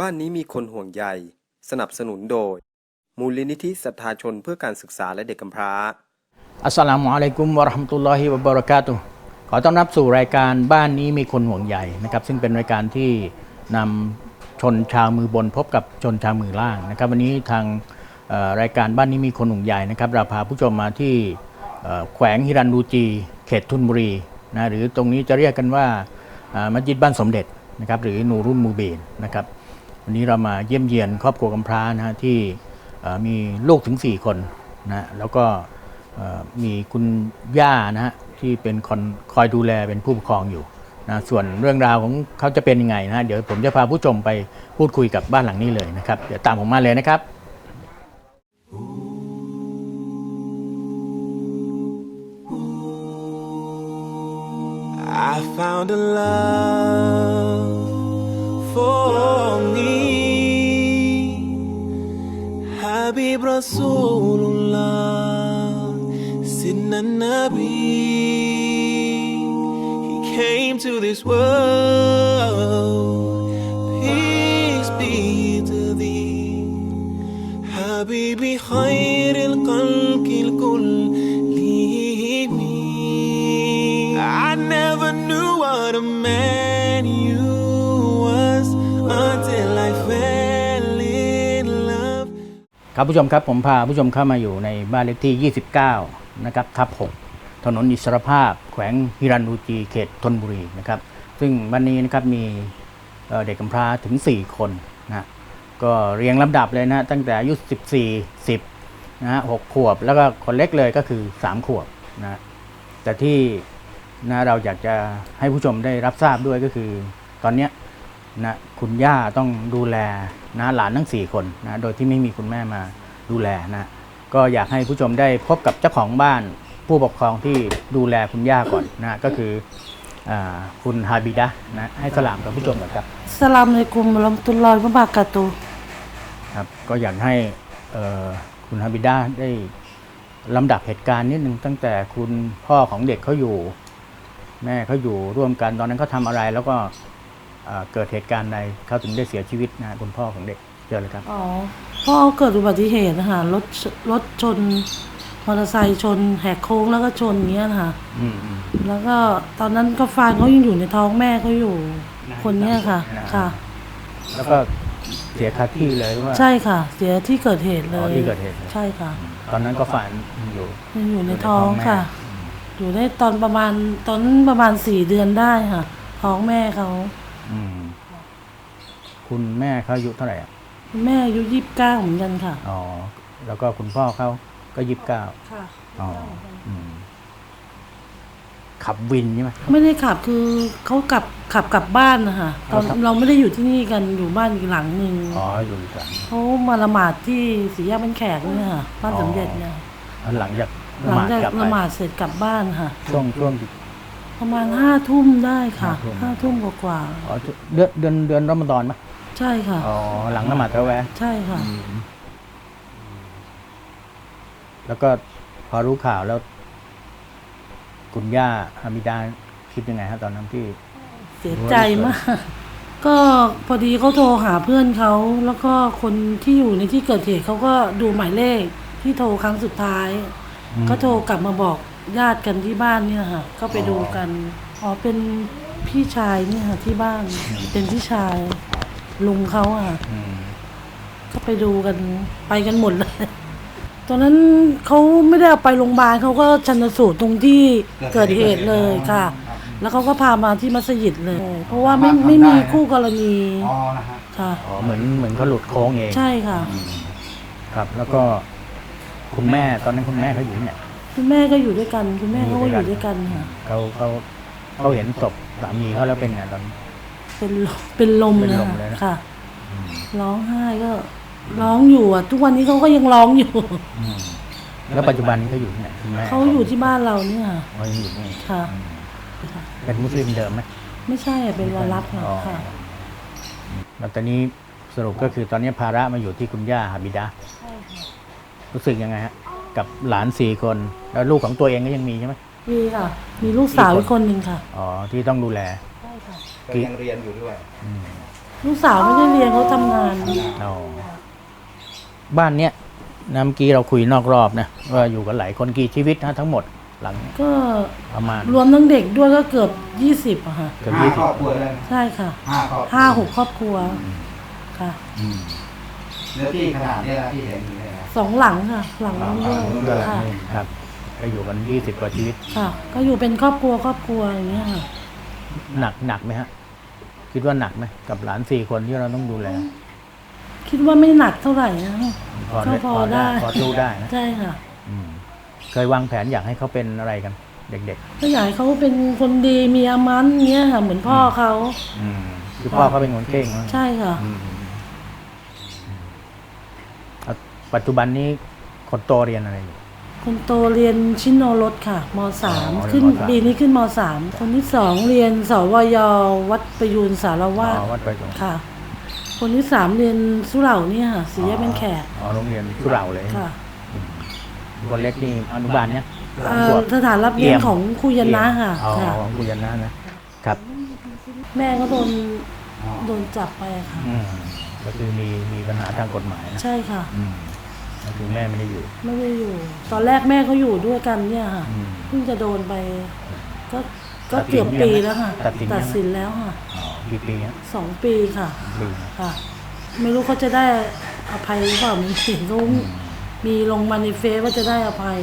บ้านนี้มีคนห่วงใย สนับสนุนโดย มูลนิธิศรัทธาชนเพื่อการศึกษาและเด็กกำพร้า อัสสลามุอะลัยกุมวะเราะห์มะตุลลอฮิวะบะเราะกาตุฮ์ขอต้อนรับสู่รายการบ้านนี้มีคนห่วงใยนะครับ ซึ่งเป็นรายการที่นำชนชาวมือบนพบกับชนชาวมือล่างนะครับ วันนี้ทางเอ่อรายการบ้านนี้มีคนห่วงใยนะครับเราพาผู้ชมมาที่เอ่อแขวงฮิรันดูจี เขตทุนบุรีนะหรือตรงนี้จะเรียกกันว่าอ่ามัสยิดบ้านสมเด็จนะครับหรือนูรุ่นมูบีนนะครับ วันนี้เรามาเยี่ยมเยียนครอบครัวกำพร้านะฮะที่มีลูกถึง 4 คนนะแล้วก็มีคุณย่านะฮะที่เป็นคนคอยดูแลเป็นผู้ปกครองอยู่นะส่วนเรื่องราวของเขาจะเป็นยังไงนะฮะเดี๋ยวผมจะพาผู้ชมไปพูดคุยกับบ้านหลังนี้เลยนะครับ เดี๋ยวตามผมมาเลยนะครับ I found a love for me Habib Rasulullah Sidna Nabi He came to this world Peace be to thee حبيبي خير الخلق الكل I never knew what a man you ครับผู้ชมครับผมพาผู้ชมเข้ามาอยู่ในบ้านเลขที่ 29 นะครับทับ 6 ถนนอิสรภาพ แขวงฮิรันดูจีเขตธนบุรีนะครับ ซึ่งวันนี้นะครับมีเด็กกำพร้าถึง 4 คนนะก็เรียงลำดับเลยนะตั้งแต่อายุ 14 10นะฮะ6ขวบ แล้วก็คนเล็กเลยก็คือ 3 ขวบนะแต่ที่นะเราอยากจะให้ผู้ชมได้รับทราบด้วยก็คือ ตอนนี้นะคุณย่าต้องดูแลนะหลานทั้ง 4 คนนะโดยที่ไม่มีคุณแม่มา ดูแลนะก็อยากให้ผู้ชมได้พบกับเจ้าของบ้านผู้ปกครองที่ดูแลคุณย่าก่อนนะก็คืออาคุณฮาบิดะนะให้สลามกับผู้ชมก่อนครับสลามอะลัยกุมวะเราะมะตุลลอฮิวะบะเราะกาตุฮ์ครับก็อยากให้เอ่อคุณฮาบิดะได้ลำดับเหตุการณ์นิดนึงตั้งแต่คุณพ่อของเด็กเขาอยู่ แม่เขาอยู่ร่วมกันตอนนั้นเขาทำอะไรแล้วก็เอ่อเกิดเหตุการณ์ใดเขาถึงได้เสียชีวิตนะคุณพ่อของเด็ก เจอเลยครับ อ๋อพ่อเกิดอุบัติเหตุนะคะรถชรถชนมอเตอร์ไซค์ชนแหกโค้งแล้วก็ชนอย่างเงี้ยนะคะอืมอืม แล้วก็ตอนนั้นก็ฟานเขายังอยู่ในท้องแม่เขาอยู่ คนเนี้ยค่ะ นะค่ะ แล้วก็เสียคาที่เลยว่า ใช่ค่ะ เสียที่เกิดเหตุเลอ๋อยที่เกิดเหตุเลย ใช่ค่ะตอนนั้นก็ฝันอยู่ยังอยู่ในท้องแม่ค่ะ อยู่ได้ตอนประมาณตอนนั้นประมาณสี่เดือนได้ค่ะ ท้องแม่เขาอืมคุณแม่เขาอายุเท่าไหร่อะ แม่อายุยี่สิบเก้าเหมือนกันค่ะ อ๋อ แล้วก็คุณพ่อเขาก็ยี่สิบเก้าค่ะอ๋ออืมขับวินใช่ไหม ไม่ได้ขับคือเขากลับขับกลับบ้านนะคะตอนเอาครับ เราไม่ได้อยู่ที่นี่กันอยู่บ้านอีกหลังหนึ่งอ๋ออยู่อีกฝั่งเขามาละหมาดที่สีแยกเป็นแขกเนี่ยค่ะบ้านสมเด็จเนี่ยแล้วหลังจากหลังจากกลับไปละหมาดเสร็จกลับบ้านค่ะ ช่วงช่วง ประมาณห้าทุ่มได้ค่ะห้าห้าทุ่ทุ่มมกว่าอ๋อเดือนเดือนเดือนรอมฎอนปะๆ ใช่ค่ะ อ๋อหลังละหมาดตะแวะใช่ค่ะแล้วก็พอรู้ข่าวแล้ว คุณย่าฮามิดาคิดยังไงฮะตอนนั้นที่ เสียใจมาก ก็พอดีเขาโทรหาเพื่อนเขาแล้วก็คนที่อยู่ในที่เกิดเหตุเขาก็ดูหมายเลขที่โทรครั้งสุดท้าย อืม ก็โทรกลับมาบอกญาติกันที่บ้านเนี่ยค่ะ ก็ไปดูกันอ๋อเป็นพี่ชายเนี่ยค่ะที่บ้านเป็นพี่ชาย ลุงเขาอะอืมก็ไปดูกันไปกันหมดเลยตอนนั้นเขาไม่ได้เอาไปโรงพยาบาลเขาก็ชันสูตรตรงที่เกิดเหตุเลยค่ะ แล้วเขาก็พามาที่มัสยิดเลย เพราะว่าไม่ไม่มีคู่กรณีค่ะอ๋อเหมือนเหมือนเขาหลุดโค้งเอง ใช่ค่ะ ครับ แล้วก็คุณแม่ตอนนั้นคุณแม่เขาอยู่เนี่ยคุณแม่ก็อยู่ด้วยกัน คุณแม่เขาก็อยู่ด้วยกันค่ะเขาเขาเขาเห็นศพสามีเขาแล้วเป็นไงตอนนั้น เป็นลมเป็นลมเป็นเลยลมเลยนะ ค่ะร้องไห้ก็ร้องอยู่อะ ทุกวันนี้เขาก็ยังร้องอยู่แล้วปัจจุบันนี้เขาอยู่ที่ไหนคุณแม่เขาอยู่ที่บ้านเราเนี่ยค่ะเขายังอยู่นี่ค่ะเป็นมุสลิมเดิมไหมไม่ใช่อะเป็นวารับค่ะอ๋อค่ะ แล้วตอนนี้สรุปก็คือตอนนี้ภาระมาอยู่ที่คุณย่าฮาบิดารู้สึกยังไงฮะกับหลานสี่คนแล้วลูกของตัวเองก็ยังมีใช่ไหมมีค่ะ มีลูกสาวอีกคนหนึ่งค่ะ อ๋อที่ต้องดูแลใช่ค่ะ ก็ยังเรียนอยู่ด้วยลูกสาวไม่ได้เรียนเขาทำงานอ๋อบ้านเนี้ยนะเมื่อกี้เราคุยนอกรอบนะว่าอยู่กันหลายคนกี่ชีวิตนะทั้งหมดหลังก็ประมาณรวมทั้งเด็กด้วยก็เกือบยี่สิบอะค่ะ เกือบห้ายี่คสิรบอบครัวเลยใช่ค่ะห้าครอบครัวห้าหกครอบครัวค่ะเนื้อที่ขนาดนี้นะที่เห็นอยู่เนี่ยนะ สองหลังค่ะ หลังนู้นด้วยด้วยค่ะ ครับก็อยู่กันยี่สิบกว่าชีวิตค่ะ ก็อยู่เป็นครอบครัวครอบครัวอย่างเงี้ยค่ะ หนักหนักไหมฮะ คิดว่าหนักไหมกับหลานสี่คนที่เราต้องดูแล คิดว่าไม่หนักเท่าไหร่นะพอก็พอได้พอสู้ได้นะใช่ค่ะอืมเคยวางแผนอยากให้เขาเป็นอะไรกัน เด็กก็อยากให้เขาเป็นคนดีมีอามันเงี้ยค่ะเหมือนพ่อเขาๆอืมคือพ่อเขาเป็นคนเก่งมั้งใช่ค่ะอืมอะปัจจุบันนี้คนโตเรียนอะไรอยู่ คนโตเรียนชิโนรสค่ะมสามอ๋อเรียนขึ้นมสาม ปีนี้ขึ้นมสามคนที่สองเรียนสวยวัดประยูนสารวาสอ๋อวัดไปตรงค่ะ คนที่สามเรียนสุเหร่าเนี่ยค่ะสีแยกเป็นแขกอ๋อโรงเรียนสุเหร่าเลยค่ะคนเล็กนี่อนุบาลเนี่ยเอ่อสถานรับเลี้ยงของครูยนะค่ะอ๋อค่ะ ของคุยนะนะครับแม่ก็โดนโดนจับไปอะค่ะ อืมก็คือมีมีปัญหาทางกฎหมายนะใช่ค่ะ อืม ก็คือแม่ไม่ได้อยู่ ไม่ได้อยู่ ตอนแรกแม่เขาอยู่ด้วยกันเนี่ยค่ะอืม เพิ่งจะโดนไป ก็ก็ตัดสินเกือบปีแล้วค่ะตัดสินยังตัดสินแล้วค่ะอ๋อกี่ปีฮะสองปีค่ะปีนะค่ะ ไม่รู้เขาจะได้อภัยหรือเปล่ามีเห็นเขามีลงมาในเฟซว่าจะได้อภัย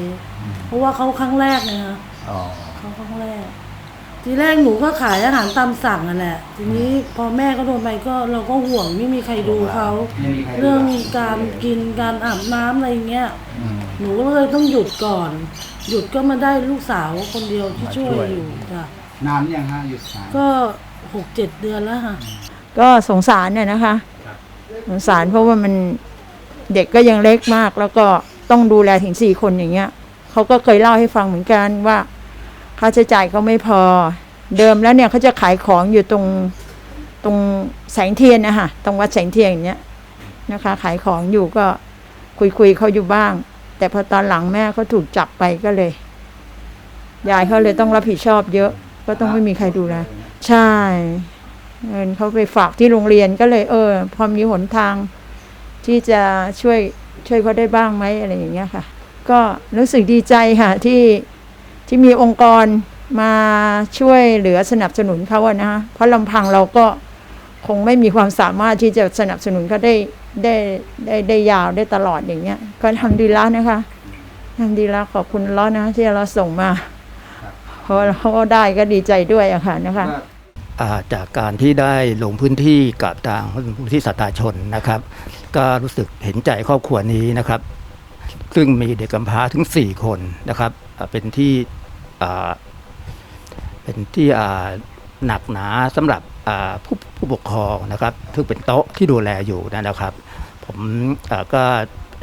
เพราะว่าเขาครั้งแรกเนี่ยค่ะอ๋อเขาครั้งแรก ทีแรกหนูก็ขายอาหารตามสั่งนั่นแหละ ทีนี้พอแม่ก็โดนไปก็เราก็ห่วงไม่มีใครดูเขา ไม่มีใครเรื่องการกินการอาบน้ำอะไรเงี้ย อืม หนูก็เลยต้องหยุดก่อน หยุดก็มาได้ลูกสาวคนเดียวที่ช่วยมาช่วยอยู่จ้ะนานยังฮะหยุดนานก็หกเจ็ดเดือนแล้วค่ะ ก็สงสารเนี่ยนะคะ สงสารเพราะว่ามันเด็กก็ยังเล็กมาก แล้วก็ต้องดูแลถึงสี่คนอย่างเงี้ยเขาก็เคยเล่าให้ฟังเหมือนกันว่า ค่าใช้จ่ายเขาไม่พอ เดิมแล้วเนี่ยเขาจะขายของอยู่ตรงตรงแสงเทียนนะคะตรงวัดแสงเทียนอย่างเงี้ยนะคะ ขายของอยู่ก็คุยคุยๆเขาอยู่บ้าง แต่พอตอนหลังแม่เขาถูกจับไปก็เลยยายเขาเลยต้องรับผิดชอบเยอะ ก็ต้องไม่มีใครดูแลใช่เงินเขาไปฝากที่โรงเรียนก็เลย เออ พอมีหนทาง ที่จะช่วยช่วยเขาได้บ้างไหมอะไรอย่างเงี้ยค่ะ ก็รู้สึกดีใจค่ะที่ ที่มีองค์กรมาช่วยเหลือสนับสนุนเขาอะนะเพราะลำพังเราก็คงไม่มีความสามารถที่จะสนับสนุนเขาได้ได้ได้ได้ยาวได้ตลอดอย่างเงี้ย ก็ทำดีแล้วนะคะทำดีแล้วขอบคุณล้อนะ ที่เราส่งมาเพราะเขาได้ก็ดีใจด้วยอะค่ะนะคะจากการที่ได้ลงพื้นที่กับทางมูลที่สัตาชนนะครับ ก็รู้สึกเห็นใจครอบครัวนี้นะครับ ซึ่งมีเด็กกำพร้าถึง 4 คนนะครับเป็นที่ เป็นที่หนักหนาสำหรับผู้ผู้ปกครองนะครับซึ่งเป็นโต๊ะที่ดูแลอยู่นะครับ ผมก็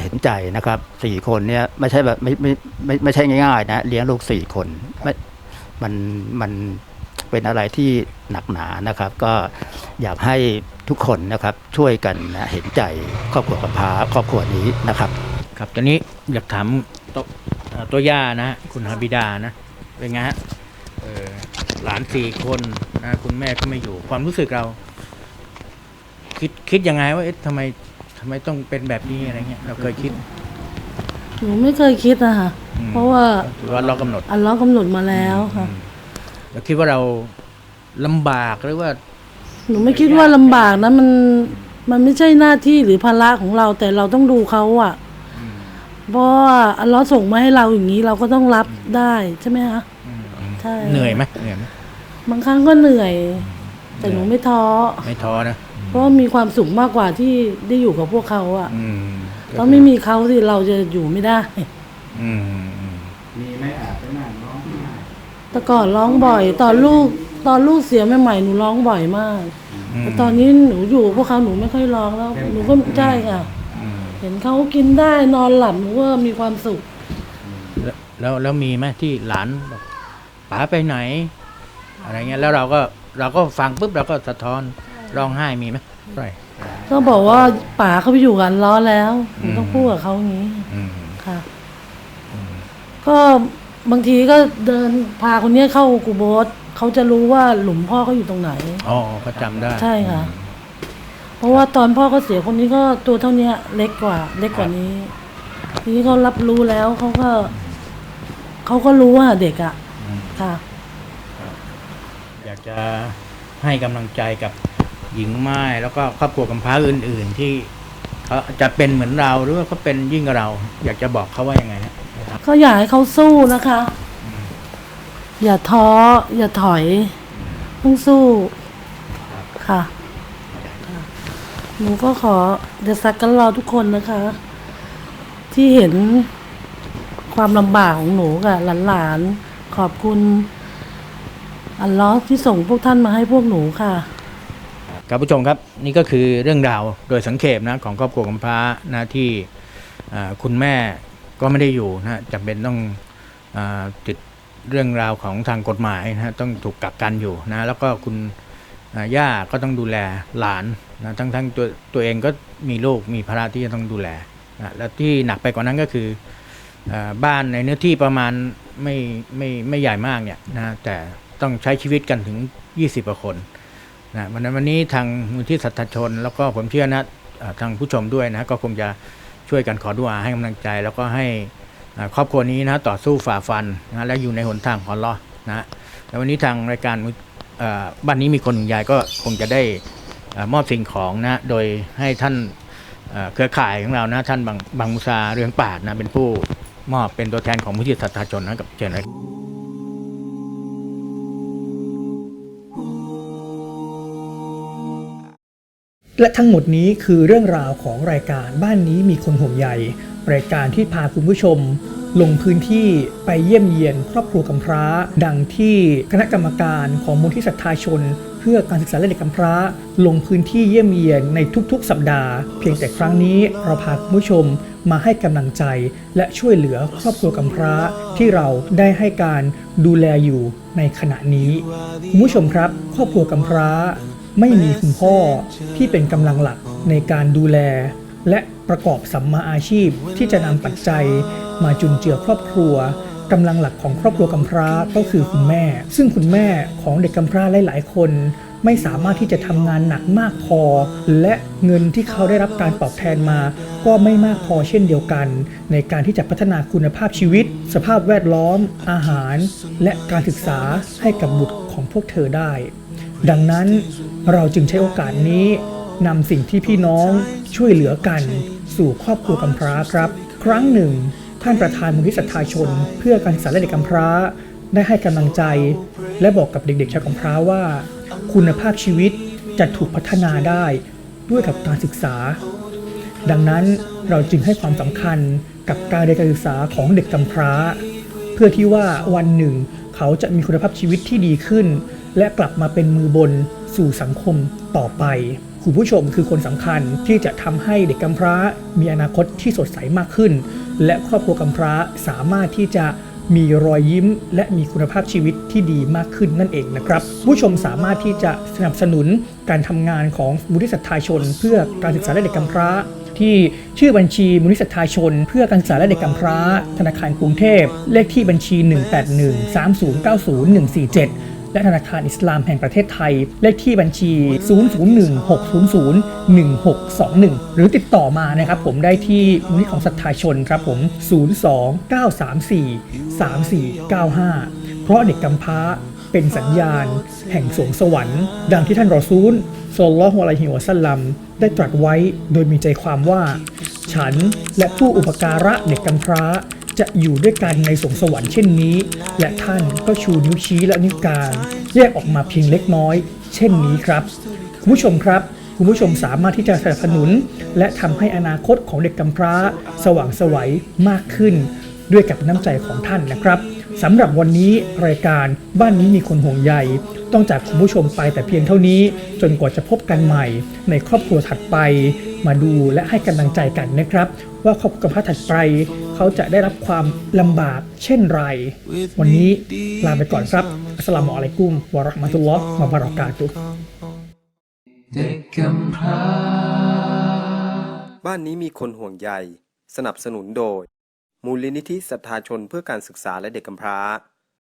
เห็นใจนะครับสี่คนเนี่ยไม่ใช่แบบไม่ไม่ไม่ไม่ใช่ง่ายๆนะเลี้ยงลูกสี่คนไม่มันมันเป็นอะไรที่หนักหนานะครับ ก็อยากให้ทุกคนนะครับช่วยกันนะเห็นใจครอบครัวกำพร้าครอบครัวนี้นะครับ ครับตอนนี้อยากถามตัวตัวย่านะ คุณฮาบิดานะ เป็นไงฮะเอ่อหลานสี่คนนะคุณแม่ก็ไม่อยู่ ความรู้สึกเรา คิดคิดยังไงว่าเอ๊ะทำไมทำไมต้องเป็นแบบนี้อะไรเงี้ยเราเคยคิด หนูไม่เคยคิดนะคะอืม เพราะว่าถือว่าเรากำหนดอัลเลอฮ์กำหนดมาแล้วค่ะเราคิดว่าเราลำบากหรือว่า หนูไม่คิดว่าลำบากนะมันมันไม่ใช่หน้าที่หรือภาระของเราแต่เราต้องดูเขาอะ เพราะว่าอัลเลอฮ์ส่งมาให้เราอย่างนี้เราก็ต้องรับได้ใช่ไหมคะ ใช่ เหนื่อยไหมเหนื่อยไหมบางครั้งก็เหนื่อย แต่หนูไม่ท้อ ไม่ท้อนะเพราะว่ามีความสุขมากกว่าที่ได้อยู่กับพวกเขาอะอืมต้องไม่มีเขาสิเราจะอยู่ไม่ได้ อืมอืมมีไหมอาบไปนั่งร้องไห้แต่ก่อนร้องบ่อย ตอนลูกตอนลูกเสียใหม่ๆหนูร้องบ่อยมากออืมแต่ตอนนี้หนูอยู่พวกเขาหนูไม่ค่อยร้องแล้ว หนูก็ใช่ค่ะอืม เห็นเขากินได้นอนหลับหนูก็มีความสุข แล้วแล้วแล้วมีไหมที่หลานบอกป๋าไปไหน อะไรเงี้ยแล้วเราก็เราก็ฟังปุ๊บเราก็สะท้อนร้องไห้มีไหมไรก็บอกว่าป๋าเขาไปอยู่กันล้อแล้วหนูต้องพูดกับเขาอย่างนี้อืมค่ะก็บางทีก็เดินพาคนเนี้ยเข้ากูโบสเขาจะรู้ว่าหลุมพ่อเขาอยู่ตรงไหน อ๋อก็จำได้ใช่ค่ะ เพราะว่าตอนพ่อเขาเสียคนนี้ก็ตัวเท่าเนี้ยเล็กกว่า เล็กกว่านี้ ทีนี้เขารับรู้แล้วเขาก็เขาก็รู้ว่าเด็กอะ่ะค่ะ อยากจะให้กำลังใจกับหญิงไม้แล้วก็ครอบครัวกำพร้าอื่น ๆ ที่เขาจะเป็นเหมือนเราหรือว่าเขาเป็นยิ่งกว่าเรา อยากจะบอกเขาว่ายังไงฮะก็อยากให้เขาสู้นะคะอย่าท้อ อย่าถอย ต้องสู้ ค่ะค่ะ หนูก็ขอเดซักกันราทุกคนนะคะ ที่เห็นความลำบากของหนูกับหลานๆขอบคุณ อัลลอฮ์ที่ส่งพวกท่านมาให้พวกหนูค่ะครับผู้ชมครับนี่ก็คือเรื่องราวโดยสังเขปนะของครอบครัวกำพร้านะที่คุณแม่ก็ไม่ได้อยู่นะจำเป็นต้องอติดเรื่องราวของทางกฎหมายนะต้องถูกกักกันอยู่นะแล้วก็คุณ ย่าก็ต้องดูแลหลานนะทั้งทั้งตัวตัวเองก็มีลูกมีภาระที่จะต้องดูแลนะแล้วที่หนักไปกว่านั้นก็คืออบ้านในเนื้อที่ประมาณไม่ไม่ไม่ใหญ่มากเนี่ยนะแต่ต้องใช้ชีวิตกันถึง 20กว่าคนนะวันนั้นวันนี้ทางมูลที่สัทธชน แล้วก็ผมเชื่อนะทางผู้ชมด้วยนะก็คงจะช่วยกันขอดุอาให้กำลังใจ แล้วก็ให้ครอบครัวนี้นะต่อสู้ฝ่าฟันนะและอยู่ในหนทางของอัลเลอนะแล้ววันนี้ทางรายการ บ้านนี้มีคนหนึ่งยายก็คงจะได้มอบสิ่งของนะโดยให้ท่านเครือข่ายของเรานะท่านบางบางมุซาเรืองป่าดนะเป็นผู้มอบเป็นตัวแทนของมูลที่สัทธชนนะกับเจนเลยและทั้งหมดนี้คือเรื่องราวของรายการบ้านนี้มีคนห่วงใยรายการที่พาคุณผู้ชม ลงพื้นที่ไปเยี่ยมเยียน ครอบครัวกำพร้า ดังที่คณะกรรมการของมูลที่ศรัทธาชน เพื่อการศึกษาและเด็กกำพร้า ลงพื้นที่เยี่ยมเยียนในทุกๆ สัปดาห์ เพียงแต่ครั้งนี้เราพาคุณผู้ชมมาให้กำลังใจและช่วยเหลือครอบครัวกำพร้าที่เราได้ให้การดูแลอยู่ในขณะนี้คุณผู้ชมครับ ครอบครัวกำพร้าไม่มีคุณพ่อที่เป็นกำลังหลักในการดูแล และประกอบสัมมาอาชีพที่จะนำปัจจัย มาจุนเจือครอบครัวกำลังหลักของครอบครัวกำพร้าก็คือคุณแม่ ซึ่งคุณแม่ของเด็กกำพร้าหลาย ๆ คน ไม่สามารถที่จะทำงานหนักมากพอ และเงินที่เขาได้รับการตอบแทนมา ก็ไม่มากพอเช่นเดียวกัน ในการที่จะพัฒนาคุณภาพชีวิต สภาพแวดล้อม อาหาร และการศึกษาให้กับบุตรของพวกเธอได้ ดังนั้นเราจึงใช้โอกาสนี้นำสิ่งที่พี่น้องช่วยเหลือกัน สู่ครอบครัวกำพร้าครับ ครั้งหนึ่ง ท่านประธานมูลที่ศรัทธาชน เพื่อการศึกษาและเด็กกำพร้า ได้ให้กำลังใจ และบอกกับเด็กๆชาวกำพร้าว่า คุณภาพชีวิตจะถูกพัฒนาได้ด้วยกับการศึกษา ดังนั้นเราจึงให้ความสำคัญกับการเรียนการศึกษาของเด็กกำพร้า เพื่อที่ว่าวันหนึ่ง เขาจะมีคุณภาพชีวิตที่ดีขึ้น และกลับมาเป็นมือบนสู่สังคมต่อไปคุณผู้ชมคือคนสำคัญที่จะทำให้เด็กกำพร้ามีอนาคตที่สดใสมากขึ้น และครอบครัวกำพร้าสามารถที่จะมีรอยยิ้ม และมีคุณภาพชีวิตที่ดีมากขึ้นนั่นเองนะครับ ผู้ชมสามารถที่จะสนับสนุนการทำงานของมูลที่ศรัทธาชน เพื่อการศึกษาและเด็กกำพร้า ที่ชื่อบัญชีมูลนิธิศรัทธาชน เพื่อการศึกษาและเด็กกำพร้า ธนาคารกรุงเทพ เลขที่บัญชี 1813090147 และธนาคารอิสลามแห่งประเทศไทย เลขที่บัญชี 0016001621 หรือติดต่อมานะครับผมได้ที่มูลนิธิของศรัทธาชนครับผม 029343495 เพราะเด็กกำพร้าเป็นสัญญาณ แห่งสวงสวรรค์ ดังที่ท่านรอซูลศ็อลลอฮุอะลัยฮิวะซัลลัมได้ตรัสไว้โดยมีใจความว่า ฉันและผู้อุปการะเด็กกำพร้า จะอยู่ด้วยกันในสงสวรรค์เช่นนี้ และท่านก็ชูนิ้วชี้และนิ้วกลางแยกออกมาเพียงเล็กน้อย เช่นนี้ครับคุณผู้ชมครับคุณผู้ชมสามารถที่จะสนับสนุน และทำให้อนาคตของเด็กกำพร้า สว่างไสวัยมากขึ้น ด้วยกับน้ำใจของท่านนะครับสำหรับวันนี้รายการบ้านนี้มีคนห่วงใยต้องจากคุณผู้ชมไปแต่เพียงเท่านี้ จนกว่าจะพบกันใหม่ ในครอบครัวถัดไป มาดูและให้กำลังใจกันนะครับ ว่าครอบครัวถัดไป เขาจะได้รับความลำบากเช่นไร วันนี้ลาไปก่อนครับอัสลามุอะลัยกุมวะราะห์มะตุลลอฮ์มะบะเราะกาตุเด็กกำพร้าบ้านนี้มีคนห่วงใย สนับสนุนโดย มูลนิธิศรัทธาชนเพื่อการศึกษาและเด็กกำพร้า